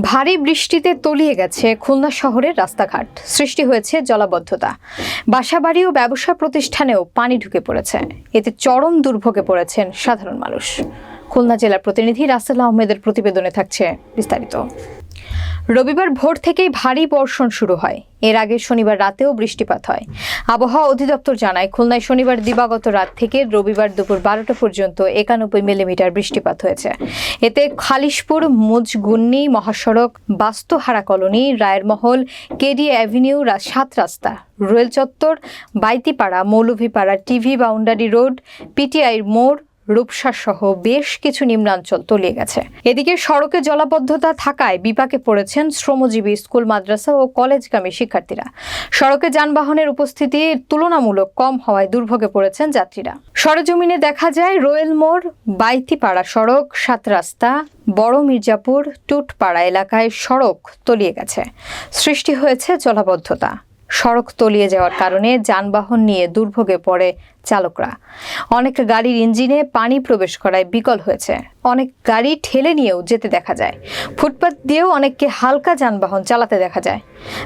ভারী বৃষ্টিতে তলিয়ে গেছে খুলনা শহরের রাস্তাঘাট। সৃষ্টি হয়েছে জলাবদ্ধতা। বাসাবাড়ি ও ব্যবসা প্রতিষ্ঠানেও পানি ঢুকে পড়েছে। এতে চরম দুর্ভোগে পড়েছেন সাধারণ মানুষ। খুলনা জেলার প্রতিনিধি রাসেল আহমেদের প্রতিবেদনে থাকছে বিস্তারিত। রবিবার ভোর থেকেই ভারী বর্ষণ শুরু হয়। এর আগে শনিবার রাতেও বৃষ্টিপাত হয়। আবহাওয়া অধিদপ্তর জানায়, খুলনায় শনিবার দিবাগত রাত থেকে রবিবার দুপুর বারোটা পর্যন্ত একানব্বই মিলিমিটার বৃষ্টিপাত হয়েছে। এতে খালিশপুর, মুজগুন্নি, মহাসড়ক, Bastuhara colony, Rayermahal KD avenue সাত রাস্তা রেল চত্বর, Baitipara, Moulvipara, TV, boundary road PTI মোড় রূপসা সহ বেশ কিছু নিম্নাঞ্চল তলিয়ে গেছে। এদিকে সড়কে জলাবদ্ধতা থাকায় বিপাকে পড়েছেন শ্রমজীবী স্কুল, মাদ্রাসা ও কলেজগামী শিক্ষার্থীরা। সড়কে যানবাহনের উপস্থিতি তুলনামূলক কম হওয়ায় দুর্ভোগে পড়েছেন যাত্রীরা। সরেজমিনে দেখা যায় রোয়েল মোড়, বাইতিপাড়া সড়ক, সাত রাস্তা, বড় মির্জাপুর, টুটপাড়া এলাকায় সড়ক তলিয়ে গেছে। সৃষ্টি হয়েছে জলাবদ্ধতা। সড়ক তলিয়ে যাওয়ার কারণে যানবাহন নিয়ে দুর্ভোগে পড়ে চালকরা। অনেক গাড়ির ইঞ্জিনে পানি প্রবেশ করায় বিকল হয়েছে। অনেক গাড়ি ঠেলে নিয়েও যেতে দেখা যায়। ফুটপাত দিয়েও অনেককে হালকা যানবাহন চালাতে দেখা যায়।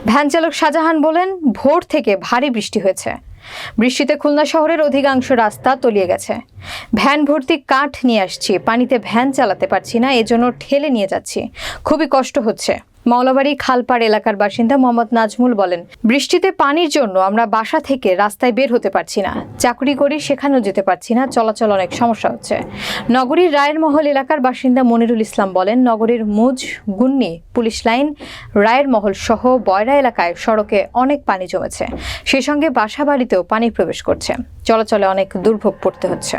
ভ্যান চালক শাহজাহান বলেন, ভোর থেকে ভারী বৃষ্টি হয়েছে। বৃষ্টিতে খুলনা শহরের অধিকাংশ রাস্তা তলিয়ে গেছে। ভ্যান ভর্তি কাঠ নিয়ে আসছি, পানিতে ভ্যান চালাতে পারছি না, এজন্য ঠেলে নিয়ে যাচ্ছি। খুবই কষ্ট হচ্ছে। মৌলাবাড়ি খালপাড় এলাকার বাসিন্দা মোহাম্মদ নাজমুল বলেন, বৃষ্টিতে পানির জন্য আমরা বাসা থেকে রাস্তায় বের হতে পারছি না। চাকরি করে সেখানেও যেতে পারছি না। চলাচল অনেক সমস্যা হচ্ছে। নগরীর রায়ের মহল এলাকার বাসিন্দা মনিরুল ইসলাম বলেন, নগরীর মুজ, গুন্নি, পুলিশ লাইন রায়ের মহল সহ বয়রা এলাকায় সড়কে অনেক পানি জমেছে। সেই সঙ্গে বাসা বাড়িতেও পানি প্রবেশ করছে। চলাচলে অনেক দুর্ভোগ পড়তে হচ্ছে।